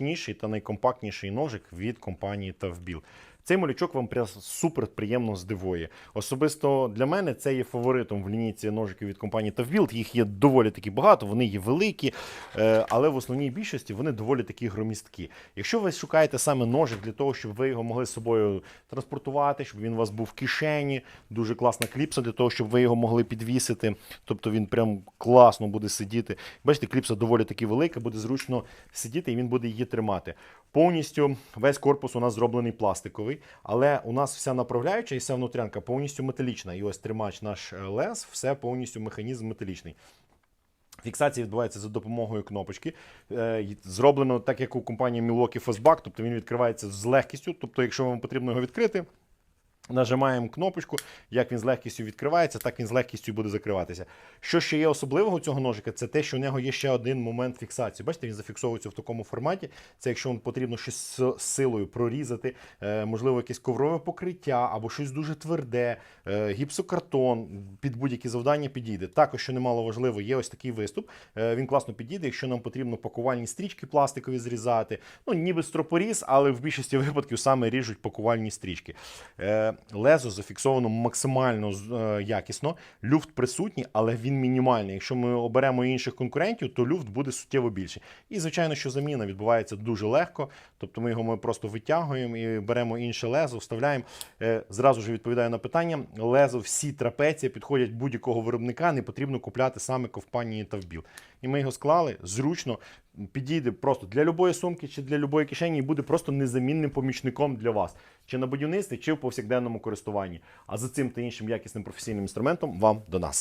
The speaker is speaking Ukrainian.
найзручніший та найкомпактніший ножик від компанії Тавбіл. Цей малючок вам прям супер приємно здивує. Особисто для мене це є фаворитом в лінійці ножиків від компанії Тавбілд. Їх є доволі таки багато, вони є великі, е, але в основній більшості вони доволі такі громісткі. Якщо ви шукаєте саме ножик для того, щоб ви його могли з собою транспортувати, щоб він у вас був в кишені, дуже класна кліпса для того, щоб ви його могли підвісити. Тобто він прям класно буде сидіти. Бачите, кліпса доволі таки велика, буде зручно сидіти і він буде її тримати. Повністю весь корпус у нас зроблений пластиковий, але у нас вся направляюча і вся внутрянка повністю металічна. І ось тримач наш лес, все повністю механізм металічний. Фіксація відбувається за допомогою кнопочки. Е, Зроблено так, як у компанії Milwaukee Fastback, тобто він відкривається з легкістю. Тобто, якщо вам потрібно його відкрити, нажимаємо кнопочку, як він з легкістю відкривається, так він з легкістю буде закриватися. Що ще є особливого цього ножика, це те, що у нього є ще один момент фіксації. Бачите, він зафіксовується в такому форматі. Це якщо вам потрібно щось з силою прорізати, е, можливо, якесь коврове покриття або щось дуже тверде, е, гіпсокартон, під будь-які завдання підійде. Також, що немало важливо, є ось такий виступ. Е, Він класно підійде, якщо нам потрібно пакувальні стрічки пластикові зрізати. Ну, ніби стропоріз, але в більшості випадків саме ріжуть пакувальні стрічки. Лезо зафіксовано максимально е, якісно. Люфт присутній, але він мінімальний. Якщо ми оберемо інших конкурентів, то люфт буде суттєво більший. І, звичайно, що заміна відбувається дуже легко. Тобто ми його ми просто витягуємо і беремо інше лезо, вставляємо. Е, Зразу ж відповідаю на питання. Лезо всі трапеції підходять будь-якого виробника, не потрібно купляти саме компанії Тавбіл. І ми його склали зручно, підійде просто для любої сумки чи для любої кишені і буде просто незамінним помічником для вас, чи на будівництві, чи в повсякденному користуванні. А за цим та іншим якісним професійним інструментом вам до нас.